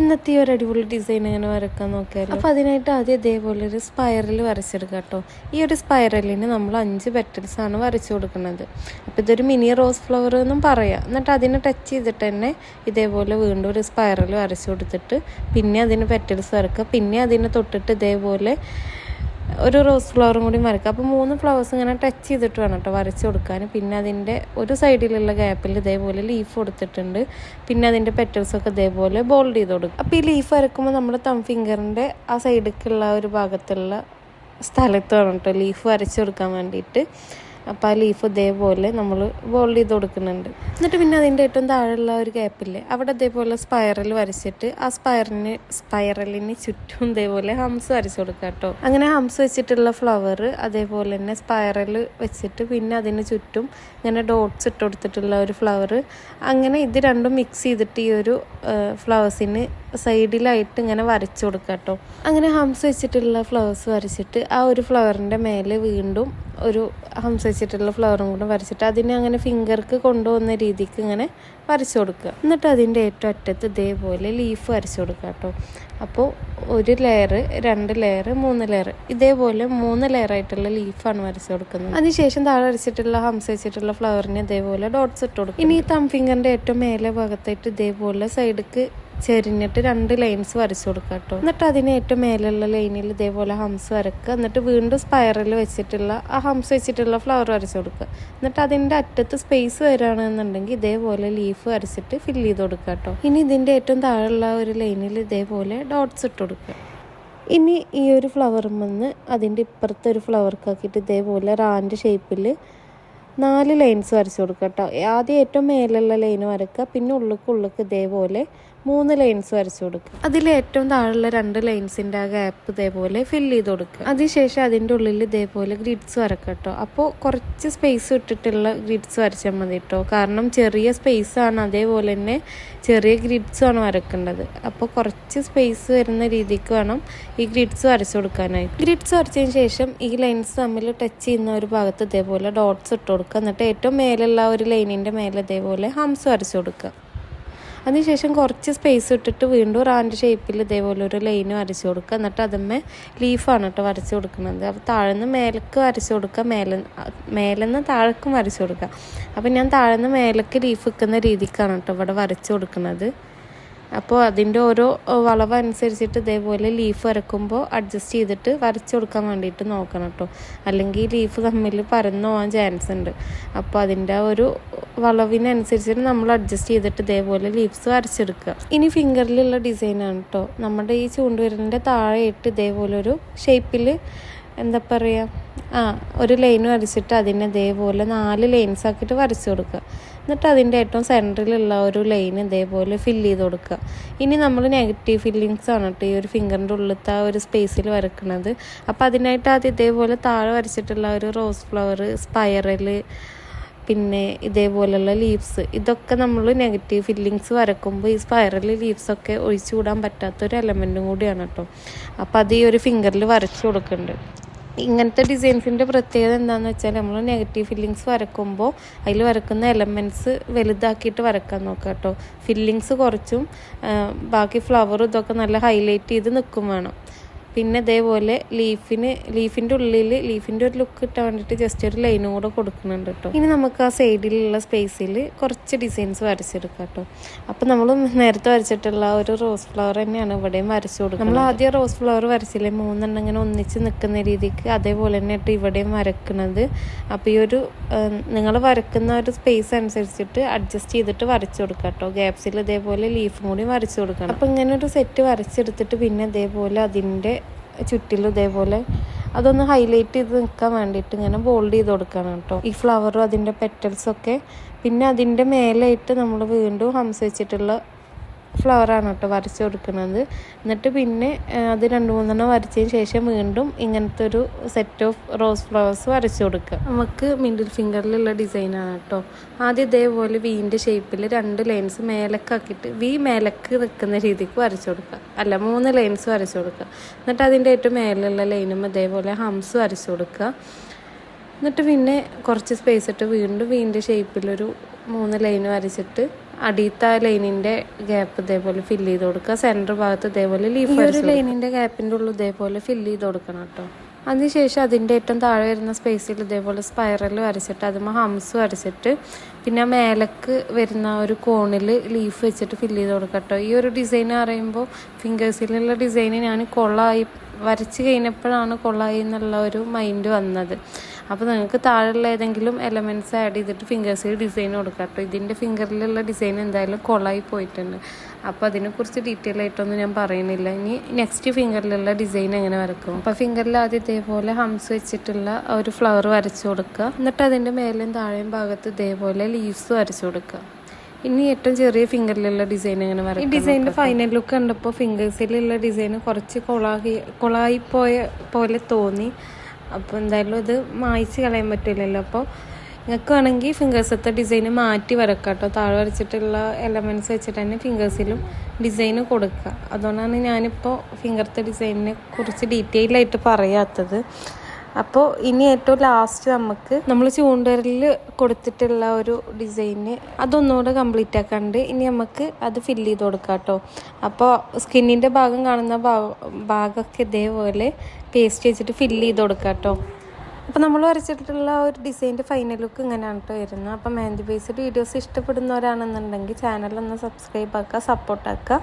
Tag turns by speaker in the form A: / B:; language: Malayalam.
A: ഇന്നത്തെ ഒരു അടിപൊളി ഡിസൈൻ ഇങ്ങനെ വരക്കാൻ നോക്കിയാലോ. അപ്പോൾ അതിനായിട്ട് ആദ്യം ഇതേപോലെ ഒരു സ്പൈറൽ വരച്ചെടുക്കുക കേട്ടോ ഈ ഒരു സ്പൈറലിന് നമ്മൾ അഞ്ച് പെറ്റൽസ് ആണ് വരച്ചു കൊടുക്കുന്നത്. അപ്പോൾ ഇതൊരു മിനി റോസ് ഫ്ലവർ എന്നും പറയാം. എന്നിട്ട് അതിനെ ടച്ച് ചെയ്തിട്ട് തന്നെ ഇതേപോലെ വീണ്ടും ഒരു സ്പൈറൽ വരച്ചു കൊടുത്തിട്ട് പിന്നെ അതിന് പെറ്റൽസ് വരക്കുക. പിന്നെ അതിനെ തൊട്ടിട്ട് ഇതേപോലെ ഒരു റോസ് ഫ്ലവറും കൂടി വരക്കുക അപ്പോൾ മൂന്ന് ഫ്ലവേഴ്സ് ഇങ്ങനെ ടച്ച് ചെയ്തിട്ട് വേണം കേട്ടോ വരച്ച് കൊടുക്കാൻ. പിന്നെ അതിന്റെ ഒരു സൈഡിലുള്ള ഗ്യാപ്പിൽ ഇതേപോലെ ലീഫ് കൊടുത്തിട്ടുണ്ട്. പിന്നെ അതിന്റെ പെറ്റൽസൊക്കെ ഇതേപോലെ ബോൾഡ് ചെയ്ത് കൊടുക്കും. അപ്പോൾ ഈ ലീഫ് വരക്കുമ്പോൾ നമ്മൾ തം ഫിംഗറിന്റെ ആ സൈഡിലേക്കുള്ള ഒരു ഭാഗത്തുള്ള സ്ഥലത്ത് വേണം കേട്ടോ ലീഫ് വരച്ച് കൊടുക്കാൻ വേണ്ടിയിട്ട്. അപ്പോൾ ആ ലീഫ് ഇതേപോലെ നമ്മൾ ബോൾഡ് ചെയ്ത് കൊടുക്കുന്നുണ്ട്. എന്നിട്ട് പിന്നെ അതിന്റെ ഏറ്റവും താഴെയുള്ള ഒരു ഗ്യാപ്പില്ലേ അവിടെ ഇതേപോലെ സ്പൈറൽ വരച്ചിട്ട് ആ സ്പൈറലിന് സ്പൈറലിന് ചുറ്റും ഇതേപോലെ ഹംസ് വരച്ച് കൊടുക്കുക കേട്ടോ. അങ്ങനെ ഹംസ് വെച്ചിട്ടുള്ള ഫ്ലവർ അതേപോലെ തന്നെ സ്പൈറൽ വെച്ചിട്ട് പിന്നെ അതിന് ചുറ്റും ഇങ്ങനെ ഡോട്ട്സ് ഇട്ട് കൊടുത്തിട്ടുള്ള ഒരു ഫ്ലവർ അങ്ങനെ ഇത് രണ്ടും മിക്സ് ചെയ്തിട്ട് ഈ ഒരു ഫ്ലവേഴ്സിന് സൈഡിലായിട്ട് ഇങ്ങനെ വരച്ചു കൊടുക്കുക കേട്ടോ. അങ്ങനെ ഹംസ് വെച്ചിട്ടുള്ള ഫ്ലവേഴ്സ് വരച്ചിട്ട് ആ ഒരു ഫ്ലവറിന്റെ മേലെ വീണ്ടും ഒരു ഹംസ് വെച്ചിട്ടുള്ള ഫ്ലവറും കൂടെ വരച്ചിട്ട് അതിനെ അങ്ങനെ ഫിംഗർക്ക് കൊണ്ടുപോകുന്ന രീതിക്ക് ഇങ്ങനെ വരച്ചു കൊടുക്കുക. എന്നിട്ട് അതിന്റെ ഏറ്റവും അറ്റത്ത് ഇതേപോലെ ലീഫ് വരച്ചു കൊടുക്കുക കേട്ടോ. അപ്പോൾ ഒരു ലെയർ രണ്ട് ലെയർ മൂന്ന് ലെയർ ഇതേപോലെ മൂന്ന് ലെയർ ആയിട്ടുള്ള ലീഫാണ് വരച്ചു കൊടുക്കുന്നത്. അതിനുശേഷം താഴെ വരച്ചിട്ടുള്ള ഹംസ വെച്ചിട്ടുള്ള ഫ്ലവറിന് ഇതേപോലെ ഡോട്ട്സ് ഇട്ട് കൊടുക്കും ഇനി ഈ തം ഫിംഗറിന്റെ ഏറ്റവും മേലെ ഭാഗത്തായിട്ട് ഇതേപോലെ സൈഡിക്ക് ചെരിഞ്ഞിട്ട് രണ്ട് ലൈൻസ് വരച്ചു കൊടുക്കുക കേട്ടോ എന്നിട്ട് അതിന് ഏറ്റവും മേലുള്ള ലൈനിൽ ഇതേപോലെ ഹംസ് വരക്കുക. എന്നിട്ട് വീണ്ടും സ്പൈറൽ വെച്ചിട്ടുള്ള ആ ഹംസ് വെച്ചിട്ടുള്ള ഫ്ലവർ വരച്ചു കൊടുക്കുക. എന്നിട്ട് അതിന്റെ അറ്റത്ത് സ്പേസ് വരികയാണെന്നുണ്ടെങ്കിൽ ഇതേപോലെ ലീഫ് വരച്ചിട്ട് ഫില്ല് ചെയ്ത് കൊടുക്കുക കേട്ടോ ഇനി ഇതിന്റെ ഏറ്റവും താഴെയുള്ള ഒരു ലൈനിൽ ഇതേപോലെ ഡോട്ട്സ് ഇട്ട് കൊടുക്കുക. ഇനി ഈ ഒരു ഫ്ലവറിൽ നിന്ന് അതിന്റെ ഇപ്പുറത്തെ ഒരു ഫ്ലവർക്കാക്കിയിട്ട് ഇതേപോലെ റാന്റെ ഷേപ്പിൽ നാല് ലൈൻസ് വരച്ചു കൊടുക്കുക കേട്ടോ ആദ്യം ഏറ്റവും മേലുള്ള ലൈൻ വരക്കുക. പിന്നെ ഉള്ളിക്കുള്ളിക്ക് ഉള്ളിക്ക് ഇതേപോലെ മൂന്ന് ലൈൻസ് വരച്ചു കൊടുക്കുക അതിൽ ഏറ്റവും താഴെയുള്ള രണ്ട് ലൈൻസിന്റെ ആ ഗ്യാപ്പ് ഇതേപോലെ ഫില്ല് ചെയ്ത് കൊടുക്കുക അതിനുശേഷം അതിന്റെ ഉള്ളിൽ ഇതേപോലെ ഗ്രിഡ്സ് വരക്കട്ടോ കേട്ടോ അപ്പോൾ കുറച്ച് സ്പേസ് ഇട്ടിട്ടുള്ള ഗ്രിഡ്സ് വരച്ചാൽ മതി കേട്ടോ കാരണം ചെറിയ സ്പേസ് ആണ് അതേപോലെ തന്നെ ചെറിയ ഗ്രിഡ്സും ആണ് വരക്കേണ്ടത്. അപ്പോൾ കുറച്ച് സ്പേസ് വരുന്ന രീതിക്ക് വേണം ഈ ഗ്രിഡ്സ് വരച്ചു കൊടുക്കാനായിട്ട്. ഗ്രിഡ്സ് വരച്ചതിന് ശേഷം ഈ ലൈൻസ് തമ്മിൽ ടച്ച് ചെയ്യുന്ന ഒരു ഭാഗത്ത് ഇതേപോലെ ഡോട്ട്സ് ഇട്ട് കൊടുക്കുക എന്നിട്ട് ഏറ്റവും മേലുള്ള ഒരു ലൈനിന്റെ മേലെ ഇതേപോലെ ഹംസ് വരച്ചു കൊടുക്കുക അതിനുശേഷം കുറച്ച് സ്പേസ് ഇട്ടിട്ട് വീണ്ടും റാൻഡ് ഷേപ്പിൽ ഇതേപോലെ ഒരു ലൈൻ വരച്ചു കൊടുക്കുക. എന്നിട്ട് അതിന്മേ ലീഫാണ് കേട്ടോ വരച്ചു കൊടുക്കുന്നത്. അപ്പോൾ താഴെന്ന് മേലേക്ക് വരച്ചു കൊടുക്കുക. മേലെ നിന്ന് താഴേക്കും വരച്ചു കൊടുക്കുക. അപ്പോൾ ഞാൻ താഴെ നിന്ന് മേലേക്ക് ലീഫ് വെക്കുന്ന രീതിക്കാണ് കേട്ടോ ഇവിടെ വരച്ചു കൊടുക്കുന്നത്. അപ്പോൾ അതിന്റെ ഓരോ വളവ് അനുസരിച്ചിട്ട് ഇതേപോലെ ലീഫ് വരക്കുമ്പോൾ അഡ്ജസ്റ്റ് ചെയ്തിട്ട് വരച്ചു കൊടുക്കാൻ വേണ്ടിയിട്ട് നോക്കണം കേട്ടോ അല്ലെങ്കിൽ ലീഫ് തമ്മിൽ പരന്നു പോകാൻ ചാൻസ് ഉണ്ട്. അപ്പോൾ അതിന്റെ ഒരു വളവിനനുസരിച്ചിട്ട് നമ്മൾ അഡ്ജസ്റ്റ് ചെയ്തിട്ട് ഇതേപോലെ ലീവ്സ് വരച്ചെടുക്കുക. ഇനി ഫിംഗറിലുള്ള ഡിസൈനാണ് കേട്ടോ നമ്മുടെ ഈ ചൂണ്ടുവിരലിന്റെ താഴെയിട്ട് ഇതേപോലെ ഒരു ഷേപ്പിൽ എന്താ പറയുക ആ ഒരു ലൈൻ വരച്ചിട്ട് അതിനെ ഇതേപോലെ നാല് ലൈൻസ് ആക്കിയിട്ട് വരച്ചു കൊടുക്കുക. എന്നിട്ട് അതിന്റെ ഏറ്റവും സെന്ററിലുള്ള ഒരു ലൈൻ ഇതേപോലെ ഫില്ല് ചെയ്ത് കൊടുക്കുക. ഇനി നമ്മൾ നെഗറ്റീവ് ഫില്ലിങ്സ് ആണ് കേട്ടോ ഈ ഒരു ഫിംഗറിന്റെ ഉള്ളിലത്തെ ആ ഒരു സ്പേസിൽ വരക്കുന്നത് അപ്പോൾ അതിനായിട്ട് ആദ്യം ഇതേപോലെ താഴെ വരച്ചിട്ടുള്ള ഒരു റോസ് ഫ്ലവർ സ്പൈറൽ പിന്നെ ഇതേപോലെയുള്ള ലീവ്സ് ഇതൊക്കെ നമ്മൾ നെഗറ്റീവ് ഫില്ലിങ്സ് വരക്കുമ്പോൾ ഈ സ്പൈറൽ ലീവ്സൊക്കെ ഒഴിച്ചു കൂടാൻ പറ്റാത്തൊരു എലമെന്റും കൂടിയാണ് കേട്ടോ. അപ്പോൾ അത് ഈ ഒരു ഫിംഗറിൽ വരച്ചു കൊടുക്കുന്നുണ്ട് ഇങ്ങനത്തെ ഡിസൈൻസിന്റെ പ്രത്യേകത എന്താണെന്ന് വെച്ചാൽ നമ്മൾ നെഗറ്റീവ് ഫില്ലിങ്സ് വരക്കുമ്പോൾ അതിൽ വരക്കുന്ന എലമെന്റ്സ് വലുതാക്കിയിട്ട് വരക്കാൻ നോക്കുക കേട്ടോ ഫില്ലിങ്സ് കുറച്ചും ബാക്കി ഫ്ലവറും ഇതൊക്കെ നല്ല ഹൈലൈറ്റ് ചെയ്ത് നിൽക്കും വേണം. പിന്നെ ഇതേപോലെ ലീഫിന് ലീഫിന്റെ ഉള്ളിൽ ലീഫിന്റെ ഒരു ലുക്ക് കിട്ടാൻ വേണ്ടിയിട്ട് ജസ്റ്റ് ഒരു ലൈനും കൂടെ കൊടുക്കുന്നുണ്ട് കേട്ടോ. ഇനി നമുക്ക് ആ സൈഡിലുള്ള സ്പേസിൽ കുറച്ച് ഡിസൈൻസ് വരച്ചെടുക്കാം കേട്ടോ. അപ്പം നമ്മൾ നേരത്തെ വരച്ചിട്ടുള്ള ഒരു റോസ് ഫ്ലവർ തന്നെയാണ് ഇവിടെയും വരച്ചു കൊടുക്കുന്നത്. നമ്മൾ ആദ്യം റോസ് ഫ്ലവർ വരച്ചില്ലേ? മൂന്നെണ്ണം ഇങ്ങനെ ഒന്നിച്ച് നിൽക്കുന്ന രീതിക്ക് അതേപോലെ തന്നെ ഇട്ട് ഇവിടെയും വരക്കുന്നത്. അപ്പോൾ ഈ ഒരു നിങ്ങൾ വരക്കുന്ന ഒരു സ്പേസ് അനുസരിച്ചിട്ട് അഡ്ജസ്റ്റ് ചെയ്തിട്ട് വരച്ചു കൊടുക്കുക കേട്ടോ. ഗ്യാപ്സിൽ ഇതേപോലെ ലീഫും കൂടി വരച്ചു കൊടുക്കണം. അപ്പോൾ ഇങ്ങനെ ഒരു സെറ്റ് വരച്ചെടുത്തിട്ട് പിന്നെ ഇതേപോലെ അതിന്റെ ചുറ്റിലും ഇതേപോലെ അതൊന്ന് ഹൈലൈറ്റ് ചെയ്ത് നിൽക്കാൻ വേണ്ടിയിട്ട് ഇങ്ങനെ ബോൾഡ് ചെയ്ത് കൊടുക്കണം കേട്ടോ ഈ ഫ്ലവറും അതിന്റെ പെറ്റൽസൊക്കെ പിന്നെ അതിന്റെ മേലായിട്ട് നമ്മൾ വീണ്ടും ഹംസ് വെച്ചിട്ടുള്ള ഫ്ലവറാണ് കേട്ടോ വരച്ച് കൊടുക്കുന്നത്. എന്നിട്ട് പിന്നെ അത് രണ്ട് മൂന്നെണ്ണം വരച്ചതിന് ശേഷം വീണ്ടും ഇങ്ങനത്തെ ഒരു സെറ്റ് ഓഫ് റോസ് ഫ്ലവേഴ്സ് വരച്ച് കൊടുക്കുക. നമുക്ക് മിഡിൽ ഫിംഗറിലുള്ള ഡിസൈനാണ് കേട്ടോ. ആദ്യം ഇതേപോലെ വീന്റെ ഷേപ്പിൽ രണ്ട് ലൈൻസ് മേലക്കാക്കിയിട്ട് വി മേലക്ക് നിൽക്കുന്ന രീതിക്ക് വരച്ച് കൊടുക്കുക. അല്ല മൂന്ന് ലൈൻസ് വരച്ച് കൊടുക്കുക. എന്നിട്ട് അതിന്റെ ഏറ്റവും മേലുള്ള ലൈനും ഇതേപോലെ ഹംസ് വരച്ച് കൊടുക്കുക. എന്നിട്ട് പിന്നെ കുറച്ച് സ്പേസ് ഇട്ട് വീണ്ടും വീന്റെ ഷേപ്പിലൊരു മൂന്ന് ലൈൻ വരച്ചിട്ട് അടിയത്തെ ലൈനിന്റെ ഗ്യാപ്പ് ഇതേപോലെ ഫില്ല് ചെയ്ത് കൊടുക്കുക. സെന്റർ ഭാഗത്ത് ഇതേപോലെ ലീഫ് ഒരു ലൈനിന്റെ ഗ്യാപ്പിന്റെ ഉള്ളിൽ ഇതേപോലെ ഫില്ല് ചെയ്ത് കൊടുക്കണം കേട്ടോ. അതിനുശേഷം അതിന്റെ ഏറ്റവും താഴെ വരുന്ന സ്പേസിൽ ഇതേപോലെ സ്പൈറൽ വരച്ചിട്ട് അതുമ്പോൾ ഹംസ് വരച്ചിട്ട് പിന്നെ മേലക്ക് വരുന്ന ഒരു കോണിൽ ലീഫ് വെച്ചിട്ട് ഫില്ല് ചെയ്ത് കൊടുക്കട്ടോ കേട്ടോ. ഈ ഒരു ഡിസൈൻ പറയുമ്പോൾ ഫിംഗേഴ്സിലുള്ള ഡിസൈൻ ഞാൻ കൊള്ളായി വരച്ച് കഴിഞ്ഞപ്പോഴാണ് കൊള്ളായി എന്നുള്ള ഒരു മൈൻഡ് വന്നത്. അപ്പോൾ നിങ്ങൾക്ക് താഴെയുള്ള ഏതെങ്കിലും എലമെന്റ്സ് ആഡ് ചെയ്തിട്ട് ഫിംഗേഴ്സിൽ ഡിസൈൻ കൊടുക്കാം. കേട്ടോ ഇതിന്റെ ഫിംഗറിലുള്ള ഡിസൈൻ എന്തായാലും കൊളായി പോയിട്ടുണ്ട്. അപ്പോൾ അതിനെക്കുറിച്ച് ഡീറ്റെയിൽ ആയിട്ടൊന്നും ഞാൻ പറയുന്നില്ല. ഇനി നെക്സ്റ്റ് ഫിംഗറിലുള്ള ഡിസൈൻ എങ്ങനെ വരക്കും? അപ്പോൾ ഫിംഗറിൽ ആദ്യം ഇതേപോലെ ഹംസ് വെച്ചിട്ടുള്ള ഒരു ഫ്ലവർ വരച്ചു കൊടുക്കുക എന്നിട്ട് അതിന്റെ മേലെയും താഴെയും ഭാഗത്ത് ഇതേപോലെ ലീവ്സ് വരച്ചു കൊടുക്കുക ഇനി ഏറ്റവും ചെറിയ ഫിംഗറിലുള്ള ഡിസൈൻ എങ്ങനെ വരാം ഈ ഡിസൈനിന്റെ ഫൈനൽ ലുക്ക് കണ്ടപ്പോൾ ഫിംഗേഴ്സിലുള്ള ഡിസൈൻ കുറച്ച് കൊളാകി കൊളായി പോയ പോലെ തോന്നി. അപ്പോൾ എന്തായാലും ഇത് മായ്ച്ച് കളയാൻ പറ്റില്ലല്ലോ അപ്പോൾ നിങ്ങൾക്ക് വേണമെങ്കിൽ ഫിംഗേഴ്സത്തെ ഡിസൈൻ മാറ്റി വരക്കാം കേട്ടോ താഴെ വരച്ചിട്ടുള്ള എലമെന്റ്സ് വെച്ചിട്ട് തന്നെ ഫിംഗേഴ്സിലും ഡിസൈൻ കൊടുക്കുക. അതുകൊണ്ടാണ് ഞാനിപ്പോൾ ഫിംഗർത്തെ ഡിസൈനിനെ കുറിച്ച് ഡീറ്റെയിൽ ആയിട്ട് പറയാത്തത്. അപ്പോൾ ഇനി ഏറ്റവും ലാസ്റ്റ് നമുക്ക് നമ്മൾ ചൂണ്ടരിൽ കൊടുത്തിട്ടുള്ള ഒരു ഡിസൈന് അതൊന്നുകൂടെ കംപ്ലീറ്റ് ആക്കാണ്ട് ഇനി നമുക്ക് അത് ഫില്ല് ചെയ്ത് കൊടുക്കാം കേട്ടോ. അപ്പോൾ സ്കിന്നിന്റെ ഭാഗം കാണുന്ന ഭാഗമൊക്കെ ഇതേപോലെ പേസ്റ്റ് വെച്ചിട്ട് ഫില്ല് ചെയ്ത് കൊടുക്കാം കേട്ടോ. അപ്പോൾ നമ്മൾ വരച്ചിട്ടുള്ള ഒരു ഡിസൈന്റെ ഫൈനൽ ലുക്ക് ഇങ്ങനെയാണ് കേട്ടോ വരുന്നത്. അപ്പോൾ മെഹന്തി ബേസ്ഡ് വീഡിയോസ് ഇഷ്ടപ്പെടുന്നവരാണെന്നുണ്ടെങ്കിൽ ചാനലൊന്ന് സബ്സ്ക്രൈബ് ആക്കുക സപ്പോർട്ട് ആക്കുക.